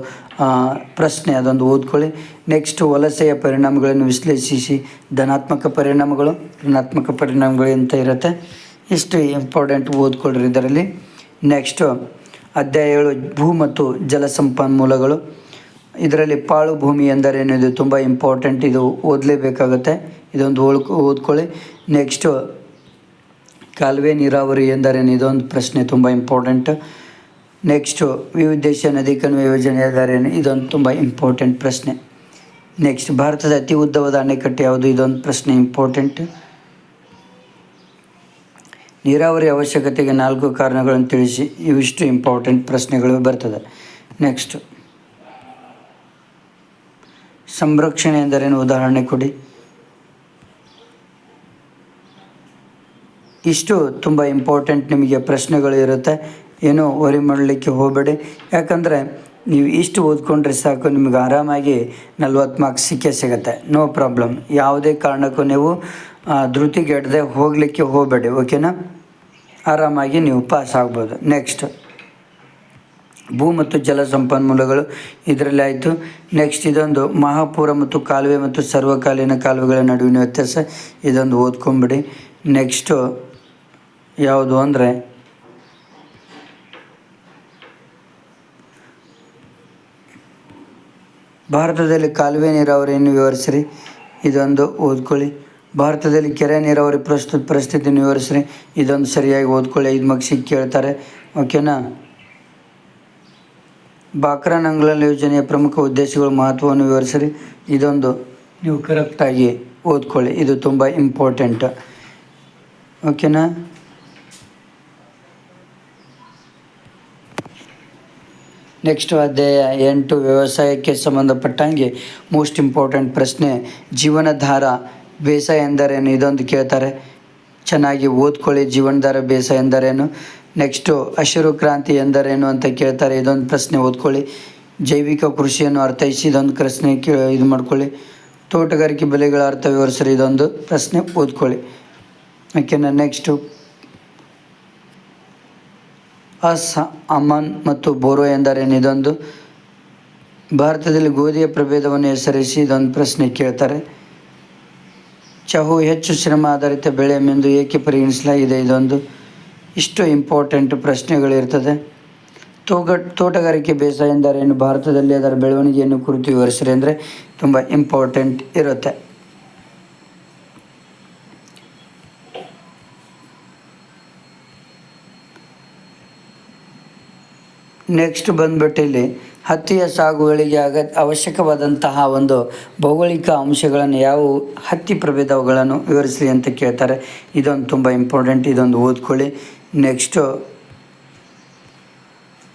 Speaker 1: ಪ್ರಶ್ನೆ, ಅದೊಂದು ಓದ್ಕೊಳ್ಳಿ. ನೆಕ್ಸ್ಟ್ ವಲಸೆಯ ಪರಿಣಾಮಗಳನ್ನು ವಿಶ್ಲೇಷಿಸಿ. ಧನಾತ್ಮಕ ಪರಿಣಾಮಗಳು, ಋಣಾತ್ಮಕ ಪರಿಣಾಮಗಳು ಅಂತ ಇರುತ್ತೆ? ಇಷ್ಟು ಇಂಪಾರ್ಟೆಂಟ್ ಓದ್ಕೊಳ್ರಿ ಇದರಲ್ಲಿ. ನೆಕ್ಸ್ಟು ಅಧ್ಯಾಯ ಏಳು, ಭೂ ಮತ್ತು ಜಲ ಸಂಪನ್ಮೂಲಗಳು. ಇದರಲ್ಲಿ ಪಾಳು ಭೂಮಿ ಎಂದರೇನು? ಇದು ತುಂಬ ಇಂಪಾರ್ಟೆಂಟ್ ಇದು ಓದಲೇಬೇಕಾಗುತ್ತೆ. ಇದೊಂದು ಓಳ್ಕೊ, ಓದ್ಕೊಳ್ಳಿ. ನೆಕ್ಸ್ಟು ಕಾಲುವೆ ನೀರಾವರಿ ಎಂದರೇನು? ಇದೊಂದು ಪ್ರಶ್ನೆ ತುಂಬ ಇಂಪಾರ್ಟೆಂಟ್ ನೆಕ್ಸ್ಟು ವಿವಿಧೇಶ ನದಿ ಕಣಿವೆ ಯೋಜನೆ ಅದಾರೇನು ಇದೊಂದು ತುಂಬ ಇಂಪಾರ್ಟೆಂಟ್ ಪ್ರಶ್ನೆ. ನೆಕ್ಸ್ಟ್ ಭಾರತದ ಅತಿ ಉದ್ದವಾದ ಅಣೆಕಟ್ಟು ಯಾವುದು? ಇದೊಂದು ಪ್ರಶ್ನೆ ಇಂಪಾರ್ಟೆಂಟ್ ನೀರಾವರಿ ಅವಶ್ಯಕತೆಗೆ ನಾಲ್ಕು ಕಾರಣಗಳನ್ನು ತಿಳಿಸಿ, ಇವಿಷ್ಟು ಇಂಪಾರ್ಟೆಂಟ್ ಪ್ರಶ್ನೆಗಳು ಬರ್ತದೆ. ನೆಕ್ಸ್ಟ್ ಸಂರಕ್ಷಣೆ ಎಂದರೇನು? ಉದಾಹರಣೆ ಕೊಡಿ. ಇಷ್ಟು ತುಂಬ ಇಂಪಾರ್ಟೆಂಟ್ ನಿಮಗೆ ಪ್ರಶ್ನೆಗಳು ಇರುತ್ತೆ. ಏನೂ ವರಿ ಮಾಡಲಿಕ್ಕೆ ಹೋಗಬೇಡಿ. ಯಾಕಂದರೆ ನೀವು ಇಷ್ಟು ಓದ್ಕೊಂಡ್ರೆ ಸಾಕು, ನಿಮಗೆ ಆರಾಮಾಗಿ ನಲ್ವತ್ತು ಮಾರ್ಕ್ಸ್ ಸಿಕ್ಕೇ ಸಿಗುತ್ತೆ. ನೋ ಪ್ರಾಬ್ಲಮ್ ಯಾವುದೇ ಕಾರಣಕ್ಕೂ ನೀವು ಧೃತಿಗೆಡದೆ ಹೋಗಲಿಕ್ಕೆ ಹೋಗಬೇಡಿ ಓಕೆನಾ ಆರಾಮಾಗಿ ನೀವು ಪಾಸ್ ಆಗ್ಬೋದು. ನೆಕ್ಸ್ಟ್ ಭೂ ಮತ್ತು ಜಲ ಸಂಪನ್ಮೂಲಗಳು ಇದರಲ್ಲಿ ಆಯಿತು. ನೆಕ್ಸ್ಟ್ ಇದೊಂದು ಮಹಾಪೂರ ಮತ್ತು ಕಾಲುವೆ ಮತ್ತು ಸರ್ವಕಾಲೀನ ಕಾಲುವೆಗಳ ನಡುವಿನ ವ್ಯತ್ಯಾಸ ಇದೊಂದು ಓದ್ಕೊಂಬಿಡಿ. ನೆಕ್ಸ್ಟು ಯಾವುದು ಅಂದರೆ ಭಾರತದಲ್ಲಿ ಕಾಲುವೆ ನೀರಾವರಿಯನ್ನು ವಿವರಿಸಿರಿ? ಇದೊಂದು ಓದ್ಕೊಳ್ಳಿ. ಭಾರತದಲ್ಲಿ ಕೆರೆ ನೀರಾವರಿ ಪ್ರಸ್ತುತ ಪರಿಸ್ಥಿತಿಯನ್ನು ವಿವರಿಸಿರಿ. ಇದೊಂದು ಸರಿಯಾಗಿ ಓದ್ಕೊಳ್ಳಿ. ಐದು ಮಗ್ಸಿಗೆ ಕೇಳ್ತಾರೆ. ಓಕೆನಾ? ಬಾಕ್ರಾನಂಗ್ಲಲ್ ಯೋಜನೆಯ ಪ್ರಮುಖ ಉದ್ದೇಶಗಳು ಮಹತ್ವವನ್ನು ವಿವರಿಸಿರಿ. ಇದೊಂದು ನೀವು ಕರೆಕ್ಟಾಗಿ ಓದ್ಕೊಳ್ಳಿ. ಇದು ತುಂಬ ಇಂಪಾರ್ಟೆಂಟ್ ಓಕೆನಾ? ನೆಕ್ಸ್ಟ್ ಅಧ್ಯಾಯ ಎಂಟು, ವ್ಯವಸಾಯಕ್ಕೆ ಸಂಬಂಧಪಟ್ಟಂಗೆ ಮೋಸ್ಟ್ ಇಂಪಾರ್ಟೆಂಟ್ ಪ್ರಶ್ನೆ, ಜೀವನಧಾರ ಬೇಸಾಯ ಎಂದರೇನು? ಇದೊಂದು ಕೇಳ್ತಾರೆ. ಚೆನ್ನಾಗಿ ಓದ್ಕೊಳ್ಳಿ, ಜೀವನಧಾರ ಬೇಸಾಯ ಎಂದರೇನು? ನೆಕ್ಸ್ಟು ಹಸಿರು ಕ್ರಾಂತಿ ಎಂದರೇನು ಅಂತ ಕೇಳ್ತಾರೆ. ಇದೊಂದು ಪ್ರಶ್ನೆ ಓದ್ಕೊಳ್ಳಿ. ಜೈವಿಕ ಕೃಷಿಯನ್ನು ಅರ್ಥೈಸಿ ಇದೊಂದು ಪ್ರಶ್ನೆ ಕೇ, ಇದು ಮಾಡ್ಕೊಳ್ಳಿ. ತೋಟಗಾರಿಕೆ ಬೆಲೆಗಳ ಅರ್ಥ ವಿವರಿಸ್ರಿ ಇದೊಂದು ಪ್ರಶ್ನೆ ಓದ್ಕೊಳ್ಳಿ. ಓಕೆನಾ ನೆಕ್ಸ್ಟು ಅಸ್ ಅಮನ್ ಮತ್ತು ಬೋರೋ ಎಂದರೇನು ಇದೊಂದು ಭಾರತದಲ್ಲಿ ಗೋಧಿಯ ಪ್ರಭೇದವನ್ನು ಹೆಸರಿಸಿ ಇದೊಂದು ಪ್ರಶ್ನೆ ಕೇಳ್ತಾರೆ. ಚಹು ಹೆಚ್ಚು ಶ್ರಮ ಆಧಾರಿತ ಬೆಳೆ ಎಂದು ಏಕೆ ಪರಿಗಣಿಸಲಾಗಿದೆ ಇದೊಂದು? ಇಷ್ಟು ಇಂಪಾರ್ಟೆಂಟ್ ಪ್ರಶ್ನೆಗಳಿರ್ತದೆ ತೋಗ, ತೋಟಗಾರಿಕೆ ಬೇಸಾಯ ಎಂದರೇನು ಭಾರತದಲ್ಲಿ ಅದರ ಬೆಳವಣಿಗೆಯನ್ನು ಕುರಿತು ವಿವರಿಸಿದೆ ಅಂದರೆ ತುಂಬ ಇಂಪಾರ್ಟೆಂಟ್ ಇರುತ್ತೆ. ನೆಕ್ಸ್ಟ್ ಬಂದ್ಬಿಟ್ಟು ಇಲ್ಲಿ ಹತ್ತಿಯ ಸಾಗುವಳಿಗೆ ಅಗ ಅವಶ್ಯಕವಾದಂತಹ ಒಂದು ಭೌಗೋಳಿಕ ಅಂಶಗಳನ್ನು ಯಾವ ಹತ್ತಿ ಪ್ರಭೇದಗಳನ್ನು ವಿವರಿಸಲಿ ಅಂತ ಕೇಳ್ತಾರೆ. ಇದೊಂದು ತುಂಬ ಇಂಪಾರ್ಟೆಂಟ್ ಇದೊಂದು ಓದ್ಕೊಳ್ಳಿ. ನೆಕ್ಸ್ಟು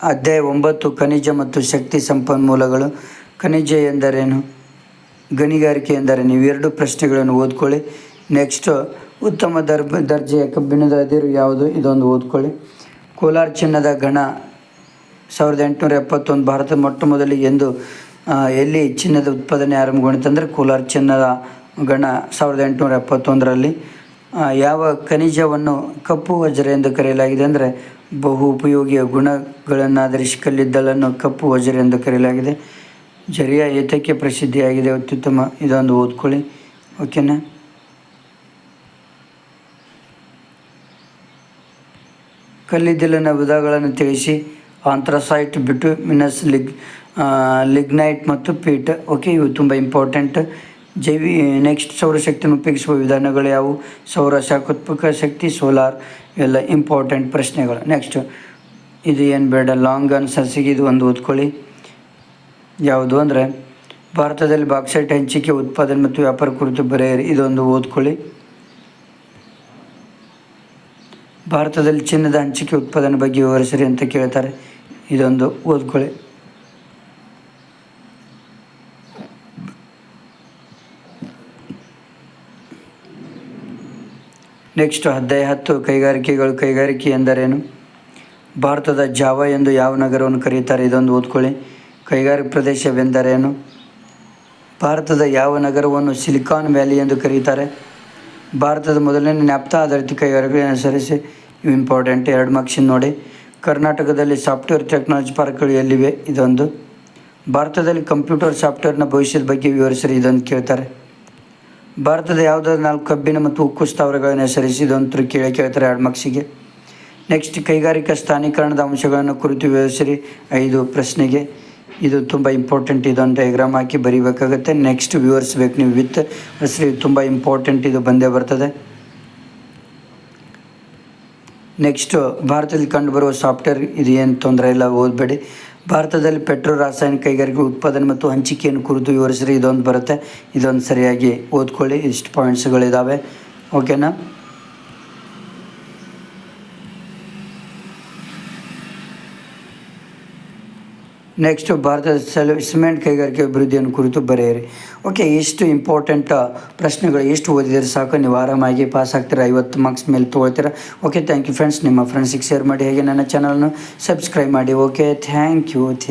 Speaker 1: ಅಧ್ಯಾಯ ಒಂಬತ್ತು, ಖನಿಜ ಮತ್ತು ಶಕ್ತಿ ಸಂಪನ್ಮೂಲಗಳು. ಖನಿಜ ಎಂದರೇನು? ಗಣಿಗಾರಿಕೆ ಎಂದರೇನು? ಇವೆರಡು ಪ್ರಶ್ನೆಗಳನ್ನು ಓದ್ಕೊಳ್ಳಿ. ನೆಕ್ಸ್ಟು ಉತ್ತಮ ದರ್ಬ, ದರ್ಜೆಯ ಕಬ್ಬಿಣದ ಅದಿರು ಯಾವುದು? ಇದೊಂದು ಓದ್ಕೊಳ್ಳಿ. ಕೋಲಾರ ಚಿನ್ನದ ಗಣ ಸಾವಿರದ ಎಂಟುನೂರ ಎಪ್ಪತ್ತೊಂದು ಭಾರತ ಮೊಟ್ಟ ಮೊದಲಿಗೆ ಎಂದು ಎಲ್ಲಿ ಚಿನ್ನದ ಉತ್ಪಾದನೆ ಆರಂಭಗೊಂಡಿತಂದರೆ ಕೋಲಾರ ಚಿನ್ನದ ಗಣ ಸಾವಿರದ ಎಂಟುನೂರ ಎಪ್ಪತ್ತೊಂದರಲ್ಲಿ. ಯಾವ ಖನಿಜವನ್ನು ಕಪ್ಪು ವಜ್ರ ಎಂದು ಕರೆಯಲಾಗಿದೆ ಅಂದರೆ ಬಹು ಉಪಯೋಗಿಯ ಗುಣಗಳನ್ನಾಧರಿಸಿ ಕಲ್ಲಿದ್ದಲನ್ನು ಕಪ್ಪು ವಜ್ರ ಎಂದು ಕರೆಯಲಾಗಿದೆ. ಜರಿಯ ಏತಕ್ಕೆ ಪ್ರಸಿದ್ಧಿಯಾಗಿದೆ? ಅತ್ಯುತ್ತಮ, ಇದೊಂದು ಓದ್ಕೊಳ್ಳಿ. ಓಕೆನಾ ಕಲ್ಲಿದ್ದಲಿನ ವಿಧಗಳನ್ನು ತಿಳಿಸಿ. ಆಂಥ್ರಸೈಟ್ ಬಿಟುಮಿನಸ್ ಲಿಗ್ ಲಿಗ್ನೈಟ್ ಮತ್ತು ಪೀಟ್. ಓಕೆ ಇವು ತುಂಬ ಇಂಪಾರ್ಟೆಂಟ್ ಜೈವಿ ನೆಕ್ಸ್ಟ್ ಸೌರಶಕ್ತಿಯನ್ನು ಉಪಯೋಗಿಸುವ ವಿಧಾನಗಳು ಯಾವುವು? ಸೌರ ಶಾಖೋತ್ಪಕ ಶಕ್ತಿ ಸೋಲಾರ್ ಇವೆಲ್ಲ ಇಂಪಾರ್ಟೆಂಟ್ ಪ್ರಶ್ನೆಗಳು. ನೆಕ್ಸ್ಟ್ ಇದು ಏನು ಬೇಡ ಲಾಂಗ್ ಆನ್ಸರ್ಸಿಗೆ ಇದು ಒಂದು ಓದ್ಕೊಳ್ಳಿ. ಯಾವುದು ಅಂದರೆ, ಭಾರತದಲ್ಲಿ ಬಾಕ್ಸೈಟ್ ಹಂಚಿಕೆ ಉತ್ಪಾದನೆ ಮತ್ತು ವ್ಯಾಪಾರ ಕುರಿತು ಬರೆಯಿರಿ, ಇದೊಂದು ಓದ್ಕೊಳ್ಳಿ. ಭಾರತದಲ್ಲಿ ಚಿನ್ನದ ಹಂಚಿಕೆ ಉತ್ಪಾದನೆ ಬಗ್ಗೆ ವಿವರಿಸಿರಿ ಅಂತ ಕೇಳ್ತಾರೆ. ಇದೊಂದು ಓದ್ಕೊಳ್ಳಿ ನೆಕ್ಸ್ಟ್ ಅಧ್ಯಾಯ ಹತ್ತು, ಕೈಗಾರಿಕೆಗಳು ಕೈಗಾರಿಕೆ ಎಂದರೇನು? ಭಾರತದ ಜಾವ ಎಂದು ಯಾವ ನಗರವನ್ನು ಕರೆಯುತ್ತಾರೆ? ಇದೊಂದು ಓದ್ಕೊಳ್ಳಿ ಕೈಗಾರಿಕೆ ಪ್ರದೇಶವೆಂದರೇನು? ಭಾರತದ ಯಾವ ನಗರವನ್ನು ಸಿಲಿಕಾನ್ ವ್ಯಾಲಿ ಎಂದು ಕರೆಯುತ್ತಾರೆ? ಭಾರತದ ಮೊದಲನೇ ನ್ಯಾಪ್ತಾ ಆಧಾರಿತ ಕೈಗಾರಿಕೆಗಳನ್ನು ಅನುಸರಿಸಿ. ಇವು ಇಂಪಾರ್ಟೆಂಟ್ ಎರಡು ಮಾರ್ಕ್ಸಿನ ನೋಡಿ. ಕರ್ನಾಟಕದಲ್ಲಿ ಸಾಫ್ಟ್ವೇರ್ ಟೆಕ್ನಾಲಜಿ ಪಾರ್ಕ್ಗಳು ಎಲ್ಲಿವೆ? ಇದೊಂದು. ಭಾರತದಲ್ಲಿ ಕಂಪ್ಯೂಟರ್ ಸಾಫ್ಟ್ವೇರ್ನ ಭವಿಷ್ಯದ ಬಗ್ಗೆ ವಿವರಿಸಿರಿ, ಇದೊಂದು ಕೇಳ್ತಾರೆ. ಭಾರತದ ಯಾವುದಾದ್ರು ನಾಲ್ಕು ಕಬ್ಬಿಣ ಮತ್ತು ಉಕ್ಕು ಸ್ಥಾವರಗಳನ್ನು ಹೆಸರಿಸಿ ಇದೊಂದು ಕೇಳಿ ಕೇಳ್ತಾರೆ ಎರಡು ಮಾರ್ಕ್ಸಿಗೆ ನೆಕ್ಸ್ಟ್ ಕೈಗಾರಿಕಾ ಸ್ಥಾನೀಕರಣದ ಅಂಶಗಳನ್ನು ಕುರಿತು ವಿವರಿಸಿರಿ. ಐದು ಪ್ರಶ್ನೆಗೆ. ಇದು ತುಂಬ ಇಂಪಾರ್ಟೆಂಟ್ ಇದೊಂದು ಡಯಾಗ್ರಾಮ್ ಹಾಕಿ ಬರೀಬೇಕಾಗುತ್ತೆ. ನೆಕ್ಸ್ಟ್ ವಿವರಿಸ್ಬೇಕು ನೀವು ವಿತ್ ಹೆಸರು ತುಂಬ ಇಂಪಾರ್ಟೆಂಟ್ ಇದು ಬಂದೇ ಬರ್ತದೆ. ನೆಕ್ಸ್ಟು ಭಾರತದಲ್ಲಿ ಕಂಡುಬರುವ ಸಾಫ್ಟ್ವೇರ್ ಇದು ಏನು ತೊಂದರೆ ಇಲ್ಲ, ಓದಬೇಡಿ. ಭಾರತದಲ್ಲಿ ಪೆಟ್ರೋಲ್, ರಾಸಾಯನಿಕ ಕೈಗಾರಿಕೆ ಉತ್ಪಾದನೆ ಮತ್ತು ಹಂಚಿಕೆಯನ್ನು ಕುರಿತು ವಿವರಿಸಿದ್ರೆ ಇದೊಂದು ಬರುತ್ತೆ. ಇದೊಂದು ಸರಿಯಾಗಿ ಓದ್ಕೊಳ್ಳಿ. ಇಷ್ಟು ಪಾಯಿಂಟ್ಸ್ಗಳಿದ್ದಾವೆ ಓಕೆನಾ ನೆಕ್ಸ್ಟು ಭಾರತದ ಸೆಲ್ ಸಿಮೆಂಟ್ ಕೈಗಾರಿಕೆ ಅಭಿವೃದ್ಧಿಯನ್ನು ಕುರಿತು ಬರೆಯಿರಿ. ಓಕೆ ಎಷ್ಟು ಇಂಪಾರ್ಟೆಂಟ್ ಪ್ರಶ್ನೆಗಳು, ಎಷ್ಟು ಓದಿದರೆ ಸಾಕು, ನೀವು ಆರಾಮಾಗಿ ಪಾಸ್ ಆಗ್ತೀರಾ, ಐವತ್ತು ಮಾರ್ಕ್ಸ್ ಮೇಲೆ ತೊಗೊಳ್ತೀರಾ? ಓಕೆ ಥ್ಯಾಂಕ್ ಯು ಫ್ರೆಂಡ್ಸ್ ನಿಮ್ಮ ಫ್ರೆಂಡ್ಸಿಗೆ ಶೇರ್ ಮಾಡಿ, ಹೇಗೆ ನನ್ನ ಚಾನಲ್ನ ಸಬ್ಸ್ಕ್ರೈಬ್ ಮಾಡಿ. Okay thank you